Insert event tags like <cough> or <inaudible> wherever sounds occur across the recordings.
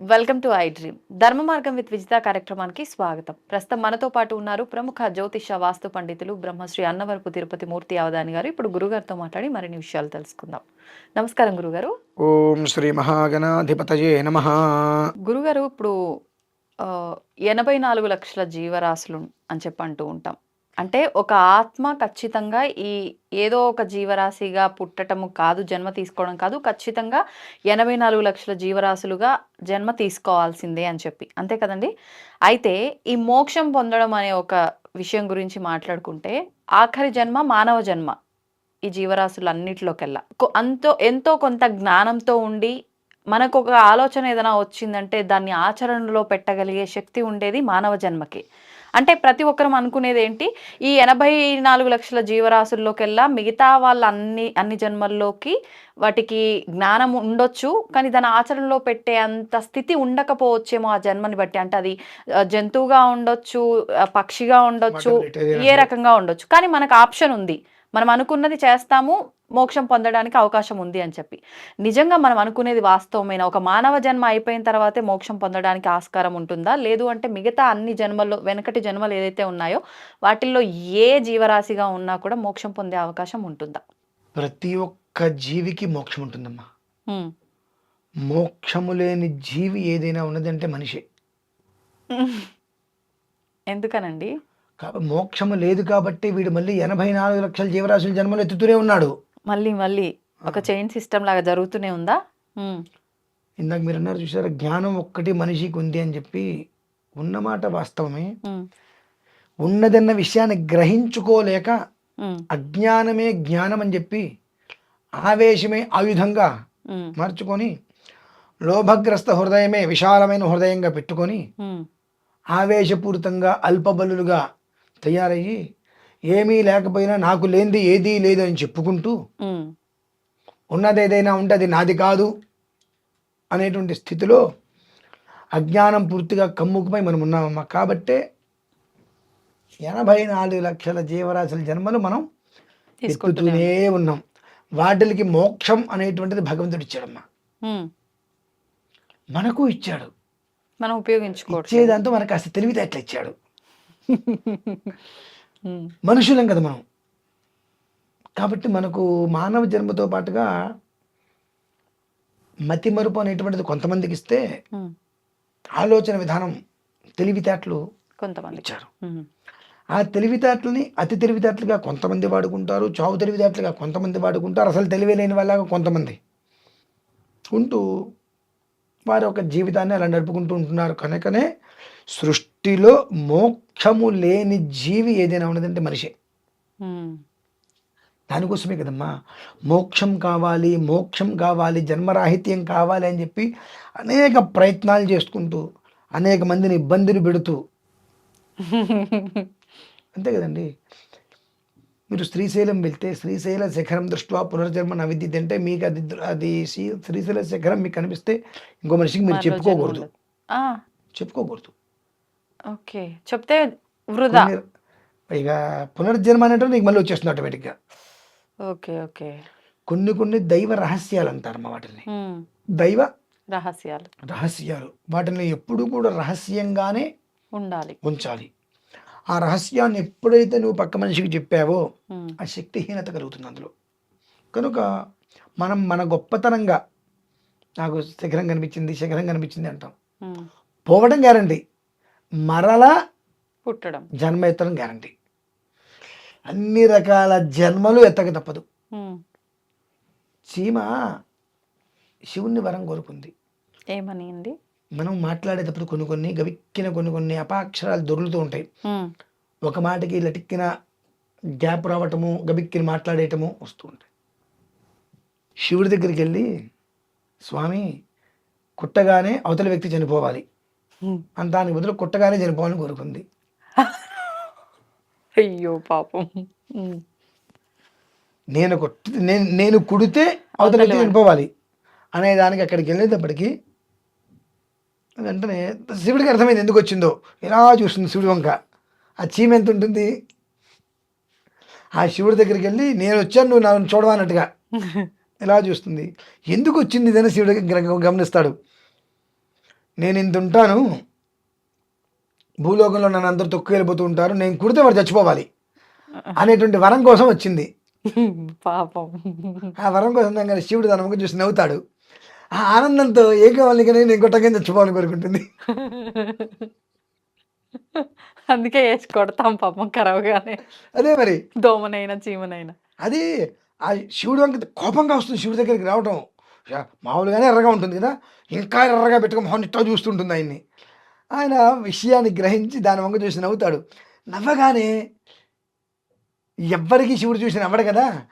Welcome to I Dream. ధర్మ మార్గం with Vijitha కార్యక్రమానికి స్వాగతం. ప్రస్తుతం మనతో పాటు ఉన్నారు ప్రముఖ జ్యోతిష వాస్తు పండితులు బ్రహ్మశ్రీ అన్నవరపు తిరుపతి మూర్తి అవధాని గారు. ఇప్పుడు గురుగారితో మాట్లాడి మరిన్ని విషయాలు తెలుసుకుందాం. నమస్కారం గురుగారు. ఓం శ్రీ మహాగణాధిపతయే నమ. గురుగారు ఇప్పుడు ఎనభై నాలుగు లక్షల జీవరాశులు అని చెప్పి అంటూ ఉంటాం. అంటే ఒక ఆత్మ ఖచ్చితంగా ఈ ఏదో ఒక జీవరాశిగా పుట్టటము కాదు జన్మ తీసుకోవడం కాదు. ఖచ్చితంగా ఎనభై నాలుగు లక్షల జీవరాశులుగా జన్మ తీసుకోవాల్సిందే అని చెప్పి. అంతే కదండి? అయితే ఈ మోక్షం పొందడం అనే ఒక విషయం గురించి మాట్లాడుకుంటే ఆఖరి జన్మ మానవ జన్మ ఈ జీవరాశులన్నిటిలోకెల్లా. అంతో ఎంతో కొంత జ్ఞానంతో ఉండి మనకు ఒక ఆలోచన ఏదైనా వచ్చిందంటే దాన్ని ఆచరణలో పెట్టగలిగే శక్తి ఉండేది మానవ జన్మకి. అంటే ప్రతి ఒక్కరం అనుకునేది ఏంటి? ఈ ఎనభై నాలుగు లక్షల జీవరాశుల్లోకెల్లా మిగతా వాళ్ళ అన్ని అన్ని జన్మల్లోకి వాటికి జ్ఞానం ఉండొచ్చు కానీ దాని ఆచరణలో పెట్టే అంత స్థితి ఉండకపోవచ్చేమో ఆ జన్మని బట్టి. అంటే అది జంతువుగా ఉండొచ్చు పక్షిగా ఉండొచ్చు ఏ రకంగా ఉండొచ్చు. కానీ మనకు ఆప్షన్ ఉంది. మనం అనుకున్నది చేస్తాము మోక్షం పొందడానికి అవకాశం ఉంది అని చెప్పి. నిజంగా మనం అనుకునేది వాస్తవమైన? ఒక మానవ జన్మ అయిపోయిన తర్వాతే మోక్షం పొందడానికి ఆస్కారం ఉంటుందా? లేదు అంటే మిగతా అన్ని జన్మల్లో వెనకటి జన్మలు ఏదైతే ఉన్నాయో వాటిల్లో ఏ జీవరాశిగా ఉన్నా కూడా మోక్షం పొందే అవకాశం ఉంటుందా? ప్రతి ఒక్క జీవికి మోక్షం ఉంటుందమ్మా. మోక్షము లేని జీవి ఏదైనా ఉన్నదంటే మనిషి. ఎందుకనండి? మోక్షము లేదు కాబట్టి వీడు మళ్ళీ ఎనభై నాలుగు లక్షల జీవరాశుల జన్మలు ఎత్తుతూనే ఉన్నాడు. మళ్ళీ మళ్ళీ ఒక చైన్ సిస్టమ్ లాగా జరుగుతూనే ఉందా. ఇందాక మీరు అన్నారు చూసారా జ్ఞానం ఒక్కటి మనిషికి ఉంది అని చెప్పి ఉన్నమాట వాస్తవమే. ఉన్నదన్న విషయాన్ని గ్రహించుకోలేక. అజ్ఞానమే జ్ఞానం అని చెప్పి ఆవేశమే ఆయుధంగా. మార్చుకొని లోభగ్రస్త హృదయమే విశాలమైన హృదయంగా పెట్టుకొని. ఆవేశపూరితంగా అల్పబలులుగా తయారయ్యి ఏమీ లేకపోయినా నాకు లేనిది ఏదీ లేదు అని చెప్పుకుంటూ. ఉన్నది ఏదైనా ఉంటే అది నాది కాదు అనేటువంటి స్థితిలో అజ్ఞానం పూర్తిగా కమ్ముకుపోయి మనం ఉన్నామమ్మా కాబట్టే ఎనభై నాలుగు లక్షల జీవరాశుల జన్మలు మనం తీసుకుంటూనే ఉన్నాం వాటికి మోక్షం అనేటువంటిది భగవంతుడు ఇచ్చాడమ్మా. మనకు ఇచ్చాడు మనం ఉపయోగించుకోవచ్చు ఇచ్చేదంతా మనకు కాస్త తెలివితేటలు ఇచ్చాడు. <laughs> మనుషులం కదా మనం కాబట్టి మనకు మానవ జన్మతో పాటుగా మతి మరుపు అనేటువంటిది కొంతమందికి ఇస్తే. ఆలోచన విధానం తెలివితేటలు కొంతమంది ఇచ్చారు. ఆ తెలివితేటలని అతి తెలివితేటలుగా కొంతమంది వాడుకుంటారు చావు తెలివితేటలుగా కొంతమంది వాడుకుంటారు అసలు తెలివి లేని వాళ్ళగా కొంతమంది ఉంటూ వారి యొక్క జీవితాన్ని అలా నడుపుకుంటూ ఉంటున్నారు కనుకనే సృష్టిలో మోక్షము లేని జీవి ఏదైనా ఉన్నదంటే మనిషి. దానికోసమే కదమ్మా. మోక్షం కావాలి మోక్షం కావాలి జన్మరాహిత్యం కావాలి అని చెప్పి అనేక ప్రయత్నాలు చేసుకుంటూ అనేక మందిని ఇబ్బందులు పెడుతూ. అంతే కదండి. మీరు శ్రీశైలం వెళ్తే శ్రీశైల శిఖరం దృష్ట్యా పునర్జన్మ నవిద్యుత్ అంటే మీకు అది అది శ్రీ- శ్రీశైల శిఖరం మీకు కనిపిస్తే ఇంకో మనిషికి మీరు చెప్పుకోకూడదు. చెప్పుకోకూడదు. ఓకే. చెప్తే వృధా. పైగా పునర్జన్మ అనేటువంటి నీకు మళ్ళీ వచ్చేస్తుంది ఆటోమేటిక్గా ఓకే ఓకే. కొన్ని కొన్ని దైవ రహస్యాలు అంటారమ్మా వాటిని. ఉమ్. దైవ రహస్యాలు. రహస్యాలు. వాటిని ఎప్పుడూ కూడా రహస్యంగానే ఉండాలి. ఉంచాలి. ఆ రహస్యాన్ని ఎప్పుడైతే నువ్వు పక్క మనిషికి చెప్పావో. ఆ శక్తిహీనత కలుగుతుంది అందులో. కనుక మనం మన గొప్పతనంగా నాకు శిఖరం కనిపించింది శిఖరం కనిపించింది అంటాం. పోవడం గ్యారంటీ. మరలా పుట్టడం. జన్మ ఎత్తడం గ్యారంటీ. అన్ని రకాల జన్మలు ఎత్తక తప్పదు. చీమ శివుణ్ణి వరం కోరుకుంది. ఏమని అండి? మనం మాట్లాడేటప్పుడు కొన్ని కొన్ని గవిక్కిన కొన్ని కొన్ని అపాక్షరాలు దొరుకుతూ ఉంటాయి. ఒక మాటకి లటిక్కిన గ్యాప్ రావటము గబిక్కిన మాట్లాడేయటము వస్తూ ఉంటాయి. శివుడి దగ్గరికి వెళ్ళి స్వామి కుట్టగానే అవతల వ్యక్తి చనిపోవాలి. అని దానికి బదులు కుట్టగానే చనిపోవాలని కోరుకుంది. అయ్యో పాపం. నేను కొట్టి నేను నేను కుడితే అవతల వ్యక్తి చనిపోవాలి అనే దానికి అక్కడికి వెళ్ళేటప్పటికి వెంటనే శివుడికి అర్థమైంది ఎందుకు వచ్చిందో. ఇలా చూస్తుంది శివుడి వంక? ఆ చీమ ఎంత ఉంటుంది? ఆ శివుడి దగ్గరికి వెళ్ళి నేను వచ్చాను నువ్వు నన్ను చూడవన్నట్టుగా ఇలా <laughs> చూస్తుంది? ఎందుకు వచ్చింది ఇదని శివుడు గమనిస్తాడు. నేను ఇంత ఉంటాను భూలోకంలో నన్ను అందరూ తొక్కు వెళ్ళిపోతూ ఉంటారు. నేను కుడితే వాడు చచ్చిపోవాలి అనేటువంటి వరం కోసం వచ్చింది. <laughs> పాపం. ఆ వరం కోసం కానీ శివుడు తన ముఖం చూసి నవ్వుతాడు. ఆ ఆనందంతో ఏం కావాలి కానీ నేను కొట్టగా చచ్చిపోవాలని కోరుకుంటుంది. <laughs> అందుకే వేసి కొడతాం పాపం కరవగానే. అదే మరి. దోమనైనా చీమనైనా. అది ఆ శివుడు కోపంగా వస్తుంది శివుడి దగ్గరికి రావటం. మామూలుగానే ఎర్రగా ఉంటుంది కదా? ఇంకా ఎర్రగా పెట్టుకుని మొహం ఇట్టా చూస్తుంటుంది ఆయన్ని. ఆయన విషయాన్ని గ్రహించి దాని వంక చూసి నవ్వుతాడు. నవ్వగానే ఎవ్వరికి శివుడు చూసి నవ్వడు కదా?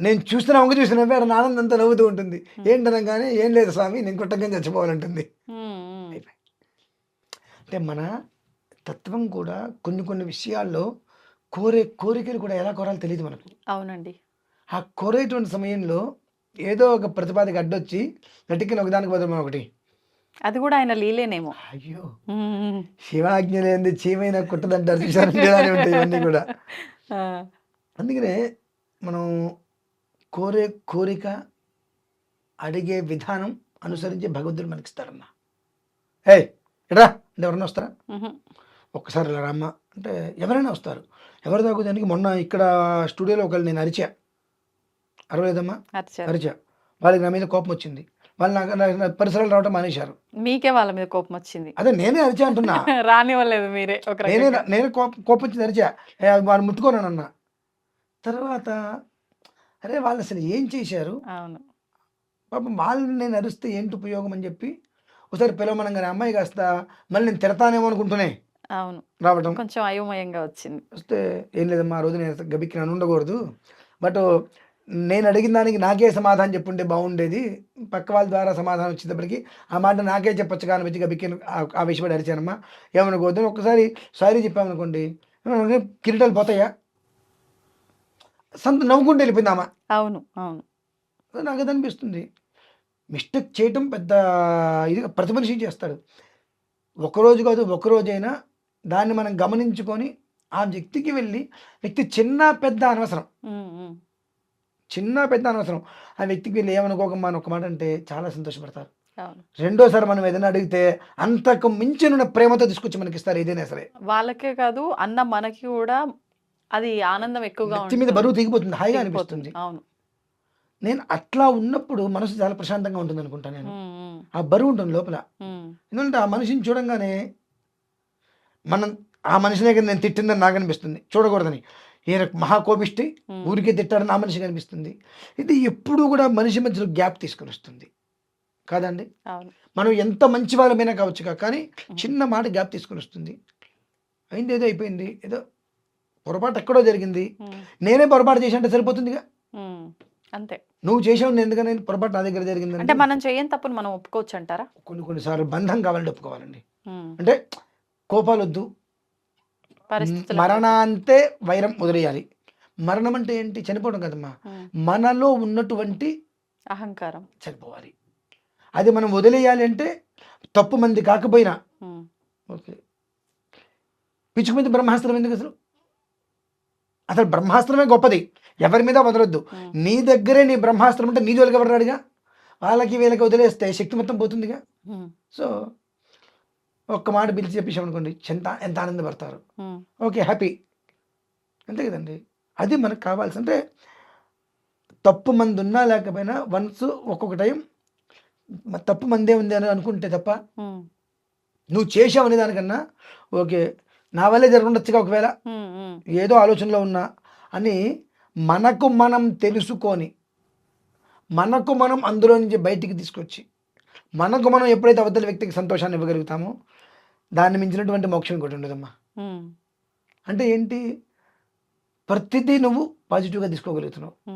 నేను చూస్తున్న వంక చూసి నవ్వాడు నా ఆనందంతో నవ్వుతూ ఉంటుంది. ఏంటనగానే ఏం లేదు స్వామి నేను కొట్టగా చచ్చిపోవాలంటుంది. అంటే మన తత్వం కూడా కొన్ని కొన్ని విషయాల్లో కోరే కోరికలు కూడా ఎలా కోరాలో తెలియదు మనకు. అవునండి. ఆ కోరేటువంటి సమయంలో ఏదో ఒక ప్రతిపాదిక అడ్డొచ్చి నటికిన ఒకదానికి బదులు ఒకటి? అది కూడా ఆయన లీలేనేమో. అయ్యో. శివాజ్ఞ లేనిది చీమైన కుట్టదంటారు ఉంటాయి ఇవన్నీ కూడా. అందుకనే మనం కోరే కోరిక అడిగే విధానం అనుసరించి భగవంతుడు మనకి ఇస్తాడమ్మా ఏ ఎరా అంటే ఎవరన్నా వస్తారా. ఒక్కసారి రమ్మా. అంటే ఎవరైనా వస్తారు. ఎవరి దాకా దానికి మొన్న ఇక్కడ స్టూడియోలో ఒకళ్ళు నేను అరిచా. అరవలేదమ్మా? అరిచా. వాళ్ళకి నా మీద కోపం వచ్చింది. వాళ్ళు నాకు పరిసరాలు రావడం మానేశారు. మీకే వాళ్ళ మీద కోపం వచ్చింది. అదే నేనే అరిచా అంటున్నా. <laughs> రానివ్వలేదు మీరే ఒక నేనే. నేనే కోపం కోపం వచ్చింది అరిచా వాళ్ళు ముట్టుకోనన్నా తర్వాత అరే వాళ్ళు అసలు ఏం చేశారు? అవును. పాపం వాళ్ళని నేను అరిస్తే ఏంటి ఉపయోగం అని చెప్పి ఒకసారి పిలవమనంగానే అమ్మాయి కాస్త మళ్ళీ నేను తిడతానేమో అనుకుంటూనే అవును. రావడం కొంచెం అయోమయంగా వచ్చింది. వస్తే ఏం లేదమ్మా ఆ రోజు నేను గబిక్కి నన్ను ఉండకూడదు. బట్ నేను అడిగిన దానికి నాకే సమాధానం చెప్పుంటే బాగుండేది. పక్క వాళ్ళ ద్వారా సమాధానం వచ్చేటప్పటికి ఆ మాట నాకే చెప్పొచ్చు కానీ వచ్చి గబిక్కి ఆ విషయపడి అరిచానమ్మా. ఏమనుకోవద్దు? ఒక్కసారి సారీ చెప్పామనుకోండి. "ఏమనుకో, కిరీటాలు పోతాయా? సంత నవ్వుకుంటూ వెళ్ళిపోయింది ఆమె అవును అవును. నాకు అది అనిపిస్తుంది. మిస్టేక్ చేయటం పెద్ద ఇది ప్రతి మనిషి చేస్తాడు. ఒకరోజు కాదు ఒకరోజైనా దాన్ని మనం గమనించుకొని ఆ వ్యక్తికి వెళ్ళి వ్యక్తి చిన్న పెద్ద అనవసరం. చిన్న పెద్ద అనవసరం. ఆ వ్యక్తికి వెళ్ళి ఏమనుకోకమ్మా అని ఒక మాట అంటే చాలా సంతోషపడతారు. రెండోసారి మనం ఏదైనా అడిగితే అంతకు మించిన ప్రేమతో తీసుకొచ్చి మనకి ఇస్తారు ఏదైనా సరే. వాళ్ళకే కాదు అన్న మనకి కూడా అది ఆనందం ఎక్కువగా మీద. బరువు దిగిపోతుంది హాయిగా. అనిపిస్తుంది. అవును. నేను అట్లా ఉన్నప్పుడు మనసు చాలా ప్రశాంతంగా ఉంటుంది అనుకుంటాను నేను. ఆ బరువు ఉంటుంది లోపల. ఎందుకంటే ఆ మనిషిని చూడంగానే మనం ఆ మనిషినే కదా నేను తిట్టిందని నాకు అనిపిస్తుంది. చూడకూడదని. ఈయన మహాకోపిష్టి ఉమ్. ఊరికే తిట్టాడని ఆ మనిషికి అనిపిస్తుంది ఇది ఎప్పుడూ కూడా మనిషి మధ్యలో గ్యాప్ తీసుకొని వస్తుంది కాదండి మనం ఎంత మంచి వాళ్ళమైనా కావచ్చు కానీ చిన్న మాట గ్యాప్ తీసుకొని వస్తుంది అయింది ఏదో అయిపోయింది. ఏదో పొరపాటు ఎక్కడో జరిగింది. నేనే పొరపాటు చేసి అంటే సరిపోతుందిగా. అంతే. నువ్వు చేసావు నేను ఎందుకని? పొరపాటు నా దగ్గర జరిగింది అంటే మనం చేయని తప్పును మనం ఒప్పుకోవచ్చు అంటారా కొన్ని కొన్నిసార్లు బంధం కావాలంటే ఒప్పుకోవాలండి. అంటే కోపాలు వద్దు పరిస్థితుల మరణాంతే వైరం వదిలేయాలి. మరణం అంటే ఏంటి? చనిపోవడం కదమ్మా. మనలో ఉన్నటువంటి అహంకారం. చనిపోవాలి. అది మనం వదిలేయాలి అంటే తప్పు మంది కాకపోయినా. ఓకే. పిచ్చుకు మీద బ్రహ్మాస్త్రం ఎందుకు అసలు? అసలు బ్రహ్మాస్త్రమే గొప్పది. ఎవరి మీద వదలొద్దు. నీ దగ్గరే నీ బ్రహ్మాస్త్రం అంటే నీ జోలికి ఎవరాడుగా వాళ్ళకి వీళ్ళకి వదిలేస్తే శక్తి మొత్తం పోతుందిగా. సో ఒక్క మాట పిలిచి చెప్పేసాం అనుకోండి ఎంత ఎంత ఆనందపడతారు. ఓకే హ్యాపీ అంతే కదండి అది మనకు కావాల్సి అంటే తప్పు మంది ఉన్నా లేకపోయినా వన్స్ ఒక్కొక్క టైం తప్పు మందే ఉంది అని అనుకుంటే తప్ప. నువ్వు చేసావు అనే దానికన్నా ఓకే నా వల్లే జరగఉండొచ్చుగా ఒకవేళ. ఏదో ఆలోచనలో ఉన్నా అని మనకు మనం తెలుసుకొని మనకు మనం అందులో నుంచి బయటికి తీసుకొచ్చి మనకు మనం ఎప్పుడైతే అవతల వ్యక్తికి సంతోషాన్ని ఇవ్వగలుగుతామో దాన్ని మించినటువంటి మోక్షం ఇంకోటి ఉండదమ్మా. అంటే ఏంటి? ప్రతిదీ నువ్వు పాజిటివ్గా తీసుకోగలుగుతున్నావు.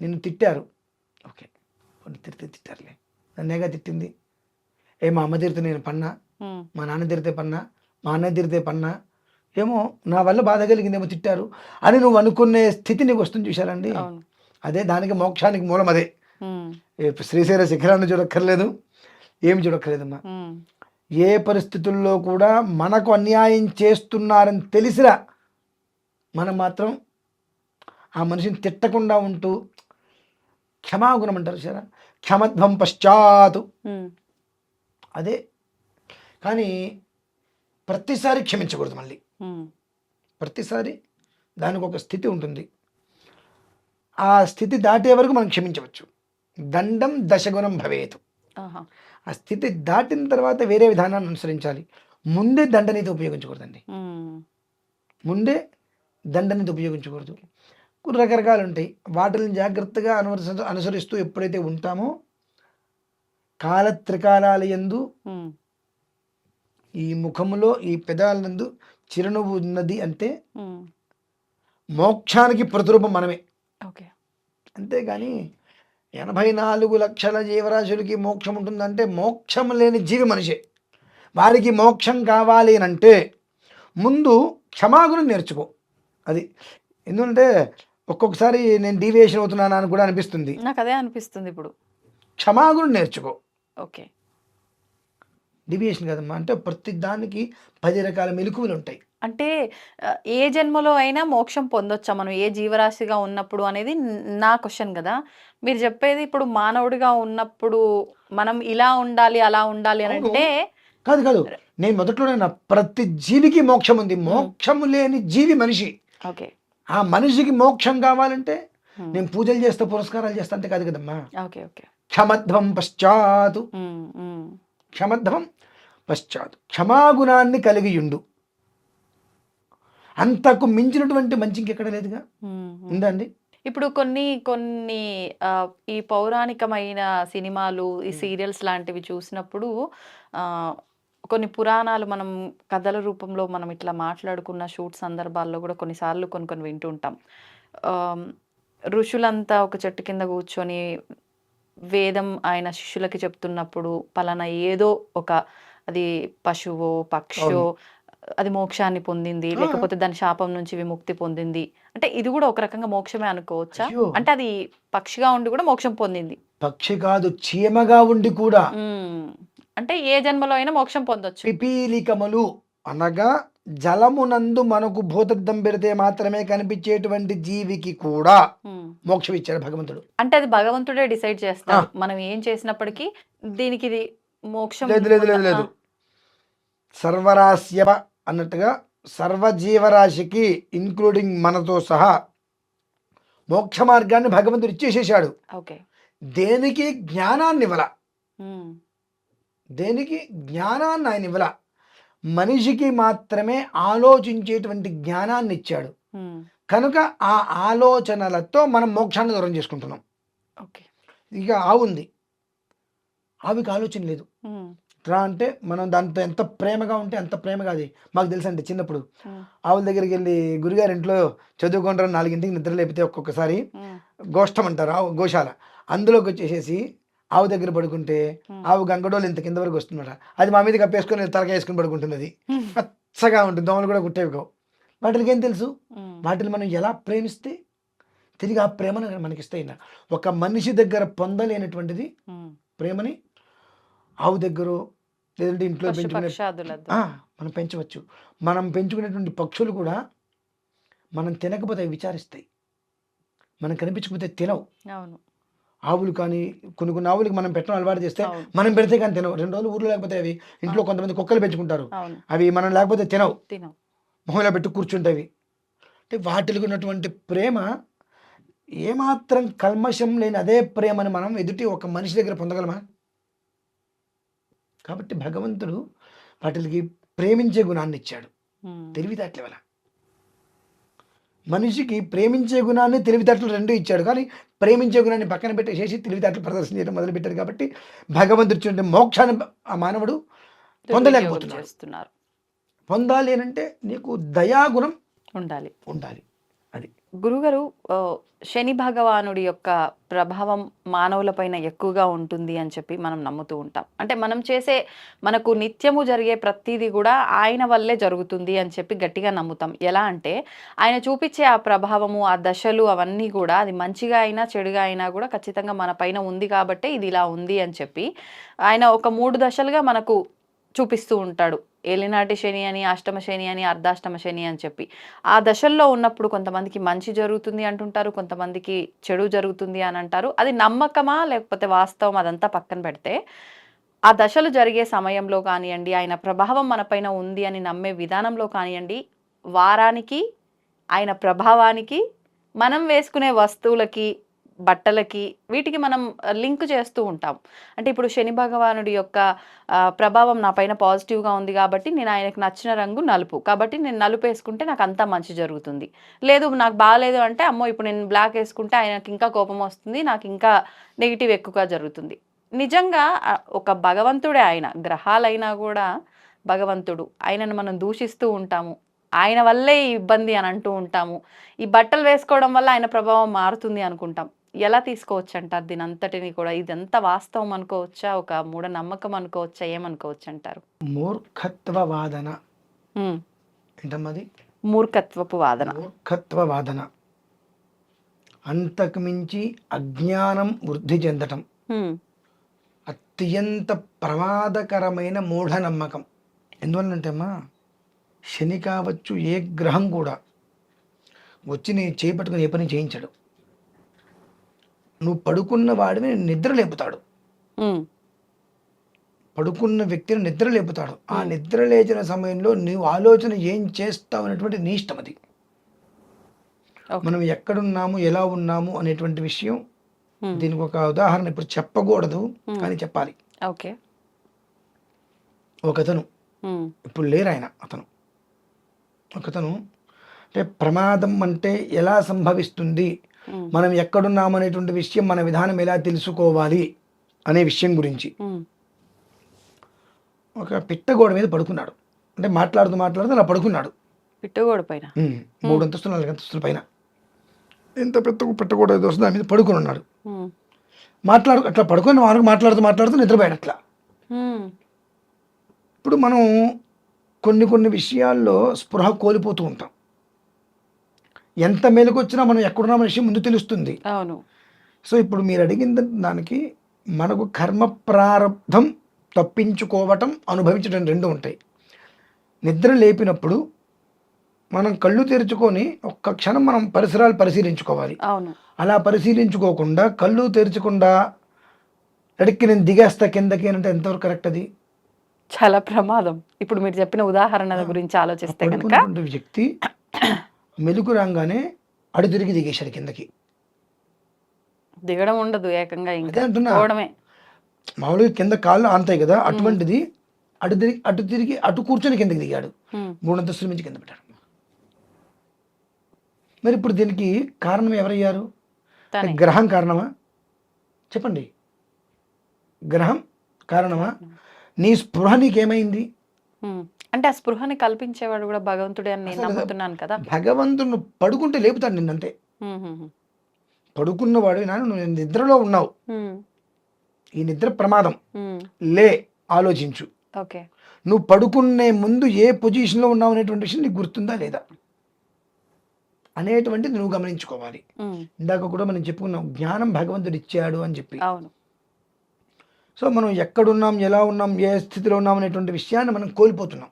నిన్ను తిట్టారు. ఓకే. కొన్ని తిడితే తిట్టారులే. నన్నేగా తిట్టింది. ఏ మా అమ్మ తిరితే నేను పన్నా. మా నాన్న తిరితే పన్నా? మా అన్నయ్య తిరితే పన్నా? ఏమో నా వల్ల బాధ కలిగిందేమో తిట్టారు. అని నువ్వు అనుకునే స్థితి నీకు వస్తుంది చూశారండి. అదే దానికి మోక్షానికి మూలం అదే. శ్రీశైల శిఖరాన్ని చూడక్కర్లేదు. ఏమి చూడక్కర్లేదమ్మా. ఏ పరిస్థితుల్లో కూడా మనకు అన్యాయం చేస్తున్నారని తెలిసినా మనం మాత్రం ఆ మనిషిని తిట్టకుండా ఉంటూ క్షమాగుణం అంటారు సరే. క్షమధ్వం పశ్చాత్తు. అదే. కానీ ప్రతిసారి క్షమించకూడదు మళ్ళీ. ప్రతిసారి దానికి ఒక స్థితి ఉంటుంది. ఆ స్థితి దాటే వరకు మనం క్షమించవచ్చు. దండం దశగుణం భవేతు. ఆ స్థితి దాటిన తర్వాత వేరే విధానాన్ని అనుసరించాలి. ముందే దండనీతి ఉపయోగించకూడదండి. ముందే దండనీతి ఉపయోగించకూడదు. కొన్ని రకరకాలు ఉంటాయి. వాటిని జాగ్రత్తగా అనుసరి అనుసరిస్తూ ఎప్పుడైతే ఉంటామో కాలత్రికాలాల ఉమ్, ఈ ముఖములో ఈ పెదాలందు చిరునవ్వు ఉన్నది అంటే మోక్షానికి ప్రతిరూపం మనమే. ఓకే. అంతేగాని ఎనభై నాలుగు లక్షల జీవరాశులకి మోక్షం ఉంటుందంటే మోక్షం లేని జీవి మనిషే. వారికి మోక్షం కావాలి అని అంటే ముందు క్షమాగుణం నేర్చుకో. అది ఎందుకంటే ఒక్కొక్కసారి నేను డీవియేషన్ అవుతున్నాను అని కూడా అనిపిస్తుంది. నాకు అదే అనిపిస్తుంది ఇప్పుడు. క్షమాగుణం నేర్చుకో. ఓకే. డీవియేషన్ కదమ్మా. అంటే ప్రతి దానికి పది రకాల మెలకువలు ఉంటాయి. అంటే ఏ జన్మలో అయినా మోక్షం పొందొచ్చా మనం? ఏ జీవరాశిగా ఉన్నప్పుడు అనేది న- క్వశ్చన్ కదా! మీరు చెప్పేది ఇప్పుడు మానవుడిగా ఉన్నప్పుడు మనం ఇలా ఉండాలి అలా ఉండాలి అని. అంటే కాదు కాదు. నేను మొదట్లోనే నా ప్రతి జీవికి మోక్షం ఉంది. మోక్షం లేని జీవి మనిషి. ఓకే. ఆ మనిషికి మోక్షం కావాలంటే నేను పూజలు చేస్తా పురస్కారాలు చేస్తా అంతే కాదు కదమ్మా! Okay okay. క్షమధ్వం ఉమ్, క్షమధ్వం పశ్చాత్తు. క్షమాగుణాన్ని కలిగియుండు అంతకు మించినటువంటి మంచి ఇంకెక్కడ లేదుగా. ఉందండి ఇప్పుడు కొన్ని కొన్ని ఈ పౌరాణికమైన సినిమాలు ఈ సీరియల్స్ లాంటివి చూసినప్పుడు కొన్ని పురాణాలు మనం కథల రూపంలో మనం ఇట్లా మాట్లాడుకున్న షూట్ సందర్భాల్లో కూడా కొన్నిసార్లు కొన్ని కొన్ని వింటూ ఉంటాం ఆమ్, ఋషులంతా ఒక చెట్టు కింద కూర్చొని వేదం ఆయన శిష్యులకి చెప్తున్నప్పుడు పలానా ఏదో ఒక అది పశువో పక్షో అది మోక్షాన్ని పొందింది. లేకపోతే దాని శాపం నుంచి విముక్తి పొందింది. అంటే ఇది కూడా ఒక రకంగా మోక్షమే అనుకోవచ్చా. అంటే అది పక్షిగా ఉండి కూడా మోక్షం పొందింది. పక్షి కాదు చీమగా ఉండి కూడా. అంటే ఏ జన్మలో అయినా మోక్షం పొందొచ్చు. పిపీలికములు అనగా జలమునందు మనకు భూతద్దం పెడితే మాత్రమే కనిపించేటువంటి జీవికి కూడా. మోక్షం ఇచ్చాడు భగవంతుడు. అంటే అది భగవంతుడే డిసైడ్ చేస్తాడు. మనం ఏం చేసినప్పటికీ దీనికి ఇది మోక్షం లేదు లేదు లేదు సర్వరాశ్యవ అన్నట్టుగా సర్వజీవరాశికి ఇంక్లూడింగ్ మనతో సహా మోక్ష మార్గాన్ని భగవంతుడు ఇచ్చేసేసాడు ఓకే. దేనికి జ్ఞానాన్ని ఇవ్వల. దేనికి జ్ఞానాన్ని ఆయన ఇవ్వల? మనిషికి మాత్రమే ఆలోచించేటువంటి జ్ఞానాన్ని ఇచ్చాడు. కనుక ఆ ఆలోచనలతో మనం మోక్షాన్ని దూరం చేసుకుంటున్నాం. ఓకే. ఇక ఆవు ఉంది ఆవికి ఆలోచన లేదు. రా అంటే మనం దాంతో ఎంత ప్రేమగా ఉంటే అంత ప్రేమగా అది మాకు తెలుసు అండి చిన్నప్పుడు. ఆవుల దగ్గరికి వెళ్ళి గురుగారి ఇంట్లో చదువుకుంటారు నాలుగింటికి నిద్ర లేపితే ఒక్కొక్కసారి. గోష్టం అంటారు ఆవు గోశాల అందులోకి వచ్చేసేసి ఆవు దగ్గర పడుకుంటే. ఆవు గంగడోలు ఇంత కింద వరకు వస్తున్నాడు అది మా మీద కప్పేసుకొని తలకాయ వేసుకొని పడుకుంటుంది అది. పచ్చగా ఉంటుంది దోమలు కూడా కుట్టేవి కావు వాటికి ఏం తెలుసు. వాటిని మనం ఎలా ప్రేమిస్తే తిరిగి ఆ ప్రేమను మనకి ఇస్తాయి ఒక మనిషి దగ్గర పొందలేనటువంటిది. ప్రేమని ఆవు దగ్గర లేదంటే ఇంట్లో పెంచుకునే మనం పెంచవచ్చు. మనం పెంచుకునేటువంటి పక్షులు కూడా మనం తినకపోతే అవి విచారిస్తాయి. మనం కనిపించకపోతే తినవు. అవును. ఆవులు కానీ కొన్ని కొన్ని ఆవులకి మనం పెట్టడం అలవాటు చేస్తే మనం పెడితే కానీ తినవు. రెండు రోజులు ఊర్లో లేకపోతే అవి ఇంట్లో కొంతమంది కుక్కలు పెంచుకుంటారు. అవి మనం లేకపోతే తినవు. తినం మొహంలో పెట్టి కూర్చుంటవి అంటే వాటికి ఉన్నటువంటి ప్రేమ ఏమాత్రం కల్మషం లేని అదే ప్రేమని మనం ఎదుటి ఒక మనిషి దగ్గర పొందగలమా? కాబట్టి భగవంతుడు వాటికి ప్రేమించే గుణాన్ని ఇచ్చాడు. తెలివితేటల వల్ల. మనిషికి ప్రేమించే గుణాన్ని తెలివితేటలు రెండు ఇచ్చాడు. కానీ ప్రేమించే గుణాన్ని పక్కన పెట్టేసేసి తెలివితేటలు ప్రదర్శన చేయడం మొదలుపెట్టారు కాబట్టి భగవంతుడి ఇచ్చినటువంటి మోక్షాన్ని ఆ మానవుడు పొందలేకపోతున్నాడు. పొందాలి అని అంటే నీకు దయాగుణం ఉండాలి. ఉండాలి. గురుగారు శని భగవానుడి యొక్క ప్రభావం మానవులపైన ఎక్కువగా ఉంటుంది అని చెప్పి మనం నమ్ముతూ ఉంటాం. అంటే మనం చేసే మనకు నిత్యము జరిగే ప్రతిదీ కూడా ఆయన వల్లే జరుగుతుంది అని చెప్పి గట్టిగా నమ్ముతాం. ఎలా అంటే ఆయన చూపించే ఆ ప్రభావము ఆ దశలు అవన్నీ కూడా అది మంచిగా అయినా చెడుగా అయినా కూడా ఖచ్చితంగా మన పైన ఉంది కాబట్టి ఇది ఇలా ఉంది అని చెప్పి ఆయన ఒక మూడు దశలుగా మనకు చూపిస్తూ ఉంటాడు. ఏలినాటి శని అని అష్టమ శని అని అర్ధాష్టమ శని అని చెప్పి. ఆ దశల్లో ఉన్నప్పుడు కొంతమందికి మంచి జరుగుతుంది అంటుంటారు కొంతమందికి చెడు జరుగుతుంది అని అంటారు. అది నమ్మకమా లేకపోతే వాస్తవం అదంతా పక్కన పెడితే? ఆ దశలు జరిగే సమయంలో కానివ్వండి ఆయన ప్రభావం మనపైన ఉంది అని నమ్మే విధానంలో కానివ్వండి వారానికి ఆయన ప్రభావానికి మనం వేసుకునే వస్తువులకి బట్టలకి వీటికి మనం లింక్ చేస్తూ ఉంటాం. అంటే ఇప్పుడు శని భగవానుడి యొక్క ప్రభావం నా పైన పాజిటివ్గా ఉంది కాబట్టి నేను ఆయనకు నచ్చిన రంగు నలుపు. కాబట్టి నేను నలుపు వేసుకుంటే నాకు అంతా మంచి జరుగుతుంది. లేదు నాకు బాగాలేదు అంటే అమ్మో ఇప్పుడు నేను బ్లాక్ వేసుకుంటే ఆయనకి ఇంకా కోపం వస్తుంది నాకు ఇంకా నెగిటివ్ ఎక్కువగా జరుగుతుంది. నిజంగా ఒక భగవంతుడే ఆయన గ్రహాలైనా కూడా భగవంతుడు. ఆయనను మనం దూషిస్తూ ఉంటాము. ఆయన వల్లే ఈ ఇబ్బంది అని అంటూ ఉంటాము. ఈ బట్టలు వేసుకోవడం వల్ల ఆయన ప్రభావం మారుతుంది అనుకుంటాం. ఎలా తీసుకోవచ్చు అంటారు దీని అంతటిని కూడా? ఇదంతా వాస్తవం అనుకోవచ్చా? ఒక మూఢ నమ్మకం అనుకోవచ్చా? ఏమనుకోవచ్చు అంటారు మూర్ఖత్వ వాదన ఏంటమ్మది మూర్ఖత్వపు వాదన. మూర్ఖత్వ వాదన అంతకుమించి అజ్ఞానం వృద్ధి చెందటం. అత్యంత ప్రమాదకరమైన మూఢనమ్మకం. ఎందువల్లంటే అమ్మా శని కావచ్చు ఏ గ్రహం కూడా వచ్చి నీ చేపట్టుకుని ఏ పని చేయించడు. నువ్వు పడుకున్న వాడిని నిద్ర లేపుతాడు. పడుకున్న వ్యక్తిని నిద్ర లేపుతాడు. ఆ నిద్ర లేచిన సమయంలో నీవు ఆలోచన ఏం చేస్తావు అనేటువంటి నీ ఇష్టం అది. మనం ఎక్కడున్నాము ఎలా ఉన్నాము అనేటువంటి విషయం దీనికి ఒక ఉదాహరణ ఇప్పుడు చెప్పకూడదు కానీ చెప్పాలి. ఓకే. ఒకతను ఇప్పుడు లేరు ఆయన అతను. ఒకతను అంటే ప్రమాదం అంటే ఎలా సంభవిస్తుంది? మనం ఎక్కడున్నాము అనేటువంటి విషయం మన విధానం ఎలా తెలుసుకోవాలి అనే విషయం గురించి. ఒక పిట్టగోడ మీద పడుకున్నాడు. అంటే మాట్లాడుతూ మాట్లాడుతూ అలా పడుకున్నాడు. పిట్టుగోడు పైన? మూడు అంతస్తులు నాలుగు అంతస్తుల పైన. ఎంత పెద్ద పెట్టకూడ ఏదో వస్తుంది దాని మీద పడుకుని ఉన్నాడు. మాట్లాడు అట్లా పడుకొని వారికి మాట్లాడుతూ మాట్లాడుతూ నిద్రపోయాడు అట్లా ఇప్పుడు మనం కొన్ని కొన్ని విషయాల్లో స్పృహ కోల్పోతూ ఉంటాం. ఎంత మేలుకు వచ్చినా మనం ఎక్కడున్నామనే విషయం ముందు తెలుస్తుంది. అవును. సో ఇప్పుడు మీరు అడిగిన దానికి మనకు కర్మ ప్రారంధం తప్పించుకోవటం అనుభవించడం రెండు ఉంటాయి. నిద్ర లేపినప్పుడు మనం కళ్ళు తెరుచుకొని ఒక్క క్షణం మనం పరిసరాలు పరిశీలించుకోవాలి. అవును. అలా పరిశీలించుకోకుండా కళ్ళు తెరచకుండా ఎడక్కి నేను దిగేస్తా కిందకి అంటే ఎంతవరకు కరెక్ట్ అది? చాలా ప్రమాదం. ఇప్పుడు మీరు చెప్పిన ఉదాహరణ గురించి ఆలోచిస్తే కనుక వ్యక్తి మెలుగు రాగానే అడు తిరిగి దిగేశాడు కిందకి. దిగడం ఉండదు ఏకంగా అదే అంటున్నా. పోవడమే. మామూలుగా కింద కాళ్ళు ఆంతాయి కదా అటువంటిది అటు తిరిగి అటు తిరిగి అటు కూర్చొని కిందకి దిగాడు. ఉమ్, మూడు అంతస్తుల నుంచి కింద పెట్టాడు. మరి ఇప్పుడు దీనికి కారణం ఎవరయ్యారు? గ్రహం కారణమా? చెప్పండి. గ్రహం కారణమా? నీ స్పృహ నీకేమైంది? అంటే ఆ స్పృహని కల్పించేవాడు కూడా భగవంతుడే అని నేను నమ్ముతున్నాను కదా. భగవంతుడు పడుకుంటే లేపుతాడు నిన్నంతే పడుకున్నవాడు నాన్న నువ్వు నిద్రలో ఉన్నావు. ఈ నిద్ర ప్రమాదం. లే ఆలోచించు. ఓకే. నువ్వు పడుకునే ముందు ఏ పొజిషన్లో ఉన్నావు అనేటువంటి విషయం నీకు గుర్తుందా లేదా? అనేటువంటిది నువ్వు గమనించుకోవాలి. ఇందాక కూడా మనం చెప్పుకున్నాం జ్ఞానం భగవంతుడు ఇచ్చాడు అని చెప్పి. సో మనం ఎక్కడున్నాం ఎలా ఉన్నాం ఏ స్థితిలో ఉన్నాం అనేటువంటి విషయాన్ని మనం కోల్పోతున్నాం.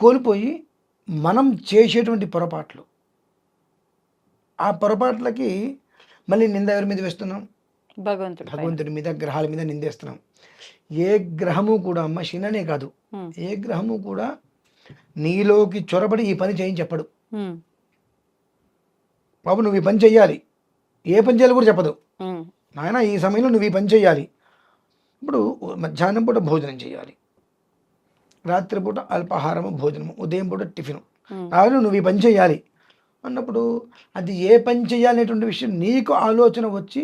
కోల్పోయి మనం చేసేటువంటి పొరపాట్లు. ఆ పొరపాట్లకి మళ్ళీ నింద ఎవరి మీద వేస్తున్నాం? భగవంతుడు. భగవంతుడి మీద గ్రహాల మీద నిందేస్తున్నాం. ఏ గ్రహము కూడా అమ్మ శననే కాదు ఏ గ్రహము కూడా నీలోకి చొరబడి ఈ పని చేయని చెప్పడు. బాబు నువ్వు ఈ పని చెయ్యాలి. ఏ పని చేయాలి కూడా చెప్పదు. నాయన ఈ సమయంలో నువ్వు ఈ పని చేయాలి ఇప్పుడు మధ్యాహ్నం పూట భోజనం చేయాలి రాత్రిపూట అల్పాహారము భోజనము ఉదయం పూట టిఫిన్. రాత్రి నువ్వు ఈ పని చేయాలి అన్నప్పుడు అది ఏ పని చేయాలి అనేటువంటి విషయం నీకు ఆలోచన వచ్చి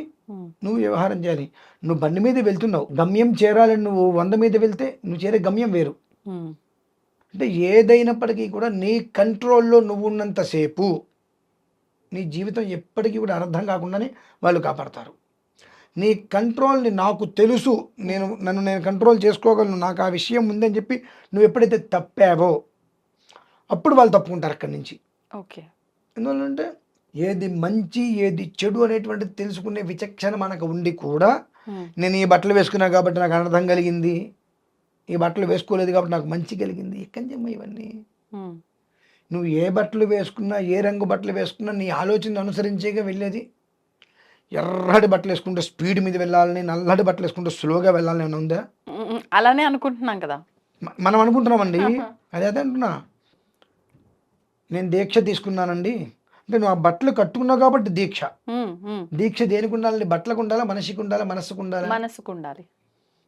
నువ్వు వ్యవహారం చేయాలి. నువ్వు బండి మీద వెళ్తున్నావు. గమ్యం చేరాలని నువ్వు వంద మీద వెళ్తే నువ్వు చేరే గమ్యం వేరు. అంటే ఏదైనప్పటికీ కూడా నీ కంట్రోల్లో నువ్వు ఉన్నంతసేపు నీ జీవితం ఎప్పటికీ కూడా అర్థం కాకుండానే వాళ్ళు కాపాడతారు. నీ కంట్రోల్ని నాకు తెలుసు. నేను నన్ను నేను కంట్రోల్ చేసుకోగలను. నాకు ఆ విషయం ఉందని చెప్పి నువ్వు ఎప్పుడైతే తప్పావో అప్పుడు వాళ్ళు తప్పుకుంటారు అక్కడి నుంచి. ఓకే. ఎందువల్లంటే ఏది మంచి ఏది చెడు అనేటువంటిది తెలుసుకునే విచక్షణ మనకు ఉండి కూడా నేను ఈ బట్టలు వేసుకున్నా కాబట్టి నాకు అనర్థం కలిగింది. ఈ బట్టలు వేసుకోలేదు కాబట్టి నాకు మంచి కలిగింది. ఎక్కడి నుంచి ఇవన్నీ? నువ్వు ఏ బట్టలు వేసుకున్నా ఏ రంగు బట్టలు వేసుకున్నా నీ ఆలోచన అనుసరించేగా వెళ్ళేది ఎర్రటి బట్టలు వేసుకుంటే స్పీడ్ మీద వెళ్ళాలని నల్లటి బట్టలు వేసుకుంటే స్లోగా వెళ్ళాలని ఏమైనా ఉందా? అలానే అనుకుంటున్నాం కదా. మనం అనుకుంటున్నామండి. అదే అదే అంటున్నా. నేను దీక్ష తీసుకున్నానండి. అంటే నువ్వు ఆ బట్టలు కట్టుకున్నావు కాబట్టి దీక్ష. దీక్ష దేనికి ఉండాలండి? బట్టలకు ఉండాలా? మనిషికి ఉండాలా? మనస్సుకు ఉండాలా? మనసుకు ఉండాలి.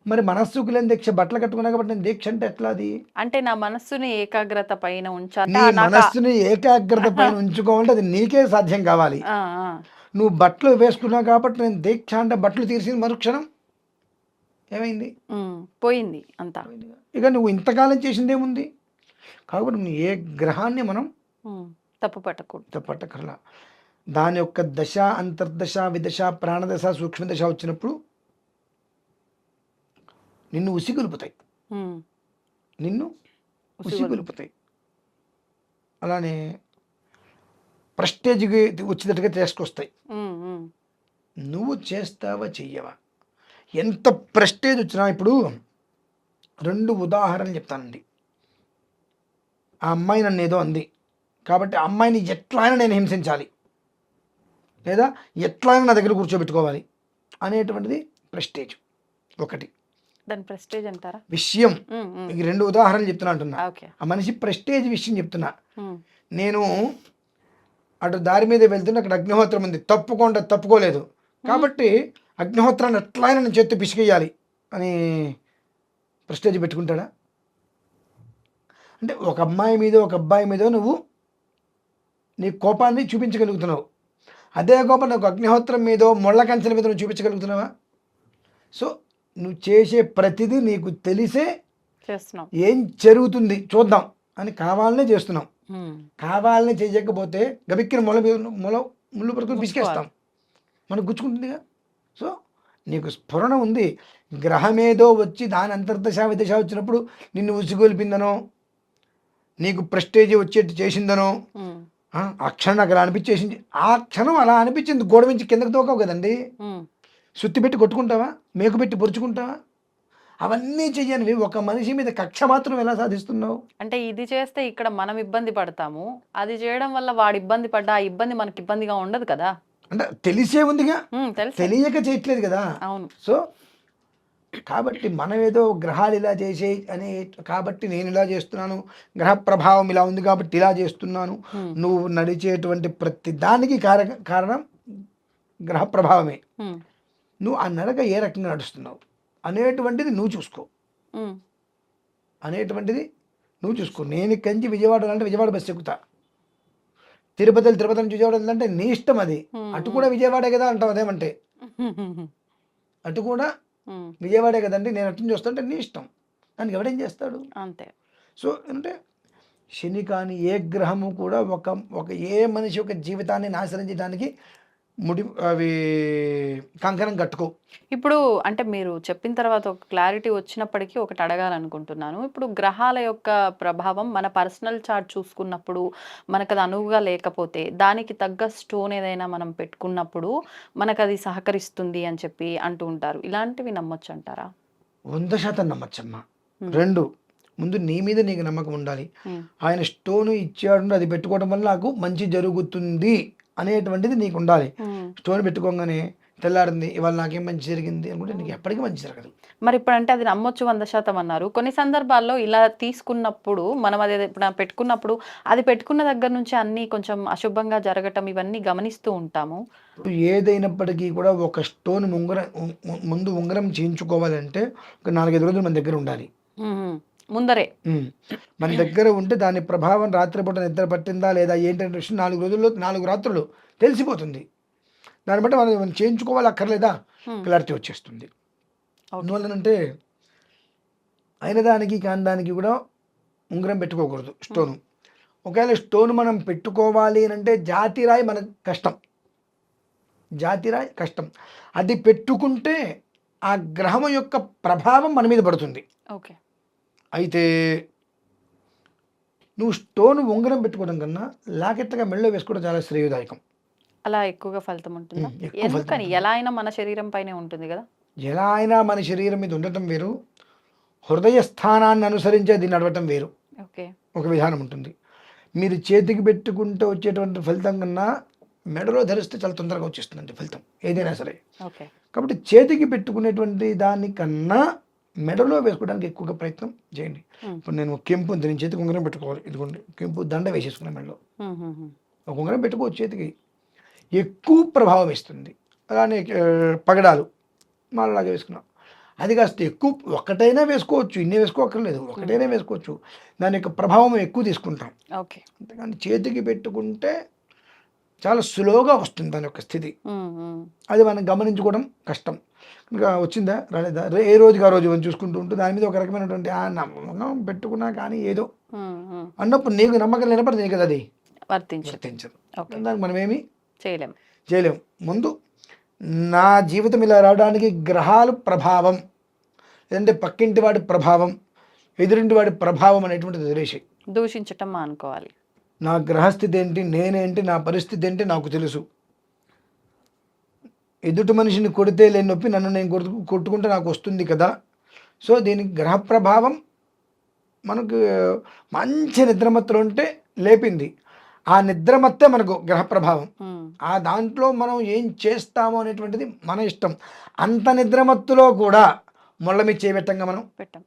మరి మనస్సుకు లేని దీక్ష బట్టలు కట్టుకున్నా కాబట్టి నేను దీక్ష అంటే ఎట్లా అది? అంటే నా మనస్సుని ఏకాగ్రత పైన ఉంచాలి. మనస్సుని ఏకాగ్రత పైన ఉంచుకోవాలంటే అది నీకే సాధ్యం కావాలి. నువ్వు బట్టలు వేసుకున్నావు కాబట్టి నేను దీక్ష అంటే బట్టలు తీర్చింది మరుక్షణం? ఏమైంది? పోయింది అంతా. ఇక నువ్వు ఇంతకాలం చేసిందేముంది కాబట్టి నువ్వు ఏ గ్రహాన్ని మనం తప్పు పట్టకూడదు. పట్టకర్లా. దాని యొక్క దశ అంతర్దశ విదశ ప్రాణదశ సూక్ష్మదశ వచ్చినప్పుడు నిన్ను ఉసిగొలుపుతాయి. నిన్ను ఉసిగొలుపుతాయి. అలానే ప్రెస్టేజ్కి వచ్చేటట్టుగా తీసుకొస్తాయి. నువ్వు చేస్తావా చెయ్యవా? ఎంత ప్రెస్టేజ్ వచ్చినా ఇప్పుడు రెండు ఉదాహరణలు చెప్తానండి. ఆ అమ్మాయి నన్ను ఏదో అంది. కాబట్టి ఆ అమ్మాయిని ఎట్లయినా నేను హింసించాలి. లేదా ఎట్లయినా నా దగ్గర కూర్చోబెట్టుకోవాలి అనేటువంటిది ప్రెస్టేజ్ ఒకటి. దాని ప్రెస్టేజ్ అంటారా? విషయం. మీకు రెండు ఉదాహరణలు చెప్తున్నా అంటున్నా. ఆ మనిషి ప్రెస్టేజ్ విషయం చెప్తున్నా. నేను అటు దారి మీద వెళ్తున్న అక్కడ అగ్నిహోత్రం ఉంది. తప్పుకోండి తప్పుకోలేదు. కాబట్టి అగ్నిహోత్రాన్ని ఎట్లయినా నేను చేత్తో పిసికేయాలి అని ప్రెస్టేజ్ పెట్టుకుంటాడా? అంటే ఒక అమ్మాయి మీద ఒక అబ్బాయి మీద నువ్వు నీ కోపాన్ని చూపించగలుగుతున్నావు. అదే కోపం ఒక అగ్నిహోత్రం మీదో ముళ్ళ కంచెల మీద నువ్వు చూపించగలుగుతున్నావా? సో నువ్వు చేసే ప్రతిదీ నీకు తెలిసే ఏం జరుగుతుంది చూద్దాం అని కావాలనే చేస్తున్నాం కావాలని చేయకపోతే గబిక్కిన మొల మొల ముళ్ళు పడుకుని పిసికేస్తాం. మనకు గుచ్చుకుంటుందిగా. సో నీకు స్ఫురణ ఉంది. గ్రహమేదో వచ్చి దాని అంతర్దశ విదశ వచ్చినప్పుడు నిన్ను ఉసిగొల్పిందనో నీకు ప్రెస్టేజ్ వచ్చేట్టు చేసిందనో ఆ, క్షణం నాకు అలా అనిపించేసింది. ఆ క్షణం అలా అనిపించింది. గోడ నుంచి కిందకి తోకావు కదండి. సుత్తి పెట్టి కొట్టుకుంటావా? మేకు పెట్టి పొరుచుకుంటావా అవన్నీ చెయ్యనివి. ఒక మనిషి మీద కక్ష మాత్రం ఎలా సాధిస్తున్నావు? అంటే ఇది చేస్తే ఇక్కడ మనం ఇబ్బంది పడతాము. అది చేయడం వల్ల వాడు ఇబ్బంది పడ్డా ఆ ఇబ్బంది మనకి ఇబ్బందిగా ఉండదు కదా. అంటే తెలిసే ఉందిగా. తెలియక చేయట్లేదు కదా. అవును. సో కాబట్టి మనం ఏదో గ్రహాలు ఇలా చేసే అని కాబట్టి నేను ఇలా చేస్తున్నాను. గ్రహ ప్రభావం ఇలా ఉంది కాబట్టి ఇలా చేస్తున్నాను. నువ్వు నడిచేటువంటి ప్రతి దానికి కారణం గ్రహ ప్రభావమే. నువ్వు ఆ నడక ఏ రకంగా నడుస్తున్నావు? అనేటువంటిది నువ్వు చూసుకో. అనేటువంటిది నువ్వు చూసుకో. నేను నుంచి విజయవాడ అంటే విజయవాడ బస్సు ఎక్కుతా. తిరుపతి తిరుపతి నుంచి విజయవాడ వెళ్ళాలంటే నీ ఇష్టం అది. అటు కూడా విజయవాడే కదా అంటావు అదేమంటే. <laughs> అటు కూడా విజయవాడే కదండి నేను అటు నుంచి వస్తుంటే నీ ఇష్టం. దానికి ఎవడేం చేస్తాడు? అంతే. సో అంటే శని కానీ ఏ గ్రహము కూడా ఒక ఒక ఏ మనిషి యొక్క జీవితాన్ని నాశనం చేయడానికి ముడి అవి కంకణం కట్టుకో. ఇప్పుడు అంటే మీరు చెప్పిన తర్వాత ఒక క్లారిటీ వచ్చినప్పటికీ ఒకటి అడగాలనుకుంటున్నాను. ఇప్పుడు గ్రహాల యొక్క ప్రభావం మన పర్సనల్ చార్ట్ చూసుకున్నప్పుడు మనకు అది అనువుగా లేకపోతే దానికి తగ్గ స్టోన్ ఏదైనా మనం పెట్టుకున్నప్పుడు మనకు అది సహకరిస్తుంది అని చెప్పి అంటూ ఉంటారు. ఇలాంటివి నమ్మొచ్చు అంటారా? వంద శాతం నమ్మచ్చమ్మా. రెండు ముందు నీ మీద నీకు నమ్మకం ఉండాలి. ఆయన స్టోన్ ఇచ్చాడు అది పెట్టుకోవడం వల్ల నాకు మంచి జరుగుతుంది. అనేటువంటిది నీకు ఉండాలి. స్టోన్ పెట్టుకోగానే తెల్లారింది ఇవాళ నాకేం మంచి జరిగింది అనుకుంటే నీకు ఎప్పటికీ మంచి జరగదు. మరి ఇప్పుడు అంటే అది నమ్మొచ్చు వంద శాతం అన్నారు. కొన్ని సందర్భాల్లో ఇలా తీసుకున్నప్పుడు మనం అది ఇప్పుడు పెట్టుకున్నప్పుడు అది పెట్టుకున్న దగ్గర నుంచి అన్ని కొంచెం అశుభంగా జరగటం ఇవన్నీ గమనిస్తూ ఉంటాము. ఏదైనప్పటికీ కూడా ఒక స్టోన్ ఉంగరం ముందు ఉంగరం చేయించుకోవాలంటే ఒక నాలుగైదు రోజులు మన దగ్గర ఉండాలి. ముందరే. మన దగ్గర ఉంటే దాని ప్రభావం రాత్రిపూట నిద్ర పట్టిందా లేదా ఏంటంటే విషయం నాలుగు రోజుల్లో నాలుగు రాత్రులు తెలిసిపోతుంది. దాన్ని బట్టి మనం చేయించుకోవాలి అక్కర్లేదా. క్లారిటీ వచ్చేస్తుంది. అందువల్లనంటే అయిన దానికి కాని దానికి కూడా ఉంగరం పెట్టుకోకూడదు స్టోను. ఒకవేళ స్టోన్ మనం పెట్టుకోవాలి అని అంటే జాతిరాయి మనకు కష్టం. జాతిరాయి కష్టం. అది పెట్టుకుంటే ఆ గ్రహం యొక్క ప్రభావం మన మీద పడుతుంది. ఓకే. అయితే నువ్వు స్టోన్ ఉంగరం పెట్టుకోవడం కన్నా లాకెట్గా మెళ్ళో వేసుకోవడం చాలా శ్రేయదాయకం. అలా ఎక్కువగా ఫలితం ఉంటుందా? ఎందుకని. ఎలా అయినా మన శరీరం పైనే ఉంటుంది కదా. ఎలా అయినా మన శరీరం మీద ఉండటం వేరు. హృదయ స్థానాన్ని అనుసరించే దీన్ని నడవటం వేరు. ఓకే. ఒక విధానం ఉంటుంది. మీరు చేతికి పెట్టుకుంటూ వచ్చేటువంటి ఫలితం కన్నా మెడలో ధరిస్తే చాలా తొందరగా వచ్చేస్తుందండి ఫలితం. ఏదైనా సరే. కాబట్టి చేతికి పెట్టుకునేటువంటి దానికన్నా మెడలో వేసుకోవడానికి ఎక్కువగా ప్రయత్నం చేయండి. ఇప్పుడు నేను ఒక కెంపు ఉంది నేను చేతికి ఉంగరం పెట్టుకోవాలి. ఇదిగోండి కెంపు దండ వేసేసుకున్నాను మెడలో. ఒక ఉంగరం పెట్టుకోవచ్చు చేతికి. ఎక్కువ ప్రభావం ఇస్తుంది అలానే పగడాలు మాలలాగా వేసుకున్నాం. అది కాస్త ఎక్కువ ఒకటైనా వేసుకోవచ్చు ఇన్ని వేసుకోకర్లేదు ఒకటైనా వేసుకోవచ్చు. దాని యొక్క ప్రభావం ఎక్కువ తీసుకుంటాం. ఓకే. అంతేగాని చేతికి పెట్టుకుంటే చాలా స్లోగా వస్తుంది దాని యొక్క స్థితి. అది మనం గమనించుకోవడం కష్టం. ఇంకా వచ్చిందా? రాలేదా? రే- ఏ రోజుకి ఆ రోజు మనం చూసుకుంటూ ఉంటూ దాని మీద ఒక రకమైనటువంటి ఆ నమ్మకం పెట్టుకున్నా కానీ ఏదో. అన్నప్పుడు నీకు నమ్మకం లేనప్పుడు నీకు కదా అది వర్తించదు. దానికి మనం ఏమి? చేయలేం. చేయలేము ముందు నా జీవితం ఇలా రావడానికి గ్రహాలు ప్రభావం లేదంటే పక్కింటి వాడి ప్రభావం ఎదురింటి వాడి ప్రభావం అనేటువంటిది వదిలేసి దూషించటం మానుకోవాలి. నా గ్రహస్థితి ఏంటి నేనేంటి నా పరిస్థితి ఏంటి నాకు తెలుసు. ఎదుటి మనిషిని కొడితే లేని నొప్పి నన్ను నేను కొడుకు కొట్టుకుంటే నాకు వస్తుంది కదా. సో దీనికి గ్రహ ప్రభావం మనకు మంచి నిద్రమత్తులు ఉంటే లేపింది. ఆ నిద్రమత్తే మనకు గ్రహ ప్రభావం. ఆ దాంట్లో మనం ఏం చేస్తాము అనేటువంటిది మన ఇష్టం. అంత నిద్రమత్తులో కూడా ముళ్ళ మీద మనం పెట్టాం.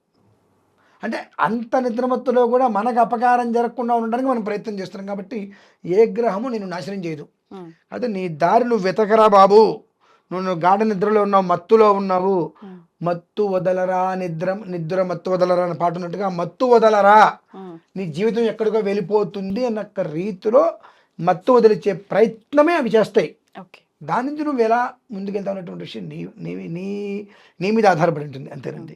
అంటే అంత నిద్రమత్తులో కూడా మనకు అపకారం జరగకుండా ఉండడానికి మనం ప్రయత్నం చేస్తున్నాం కాబట్టి ఏ గ్రహము నేను నాశనం చేయదు. అయితే నీ దారి నువ్వు వెతకరా బాబు. నువ్వు గాఢ నిద్రలో ఉన్నావు మత్తులో ఉన్నావు. మత్తు వదలరా నిద్ర నిద్ర మత్తు వదలరా అని పాట ఉన్నట్టుగా మత్తు వదలరా. నీ జీవితం ఎక్కడికో వెళ్ళిపోతుంది అన్న రీతిలో మత్తు వదిలిచ్చే ప్రయత్నమే అవి చేస్తాయి. ఓకే. దాని నుంచి నువ్వు ఎలా ముందుకెళ్తావు అనేటువంటి విషయం నీ నీ నీ నీ మీద ఆధారపడి ఉంటుంది అంతేనండి.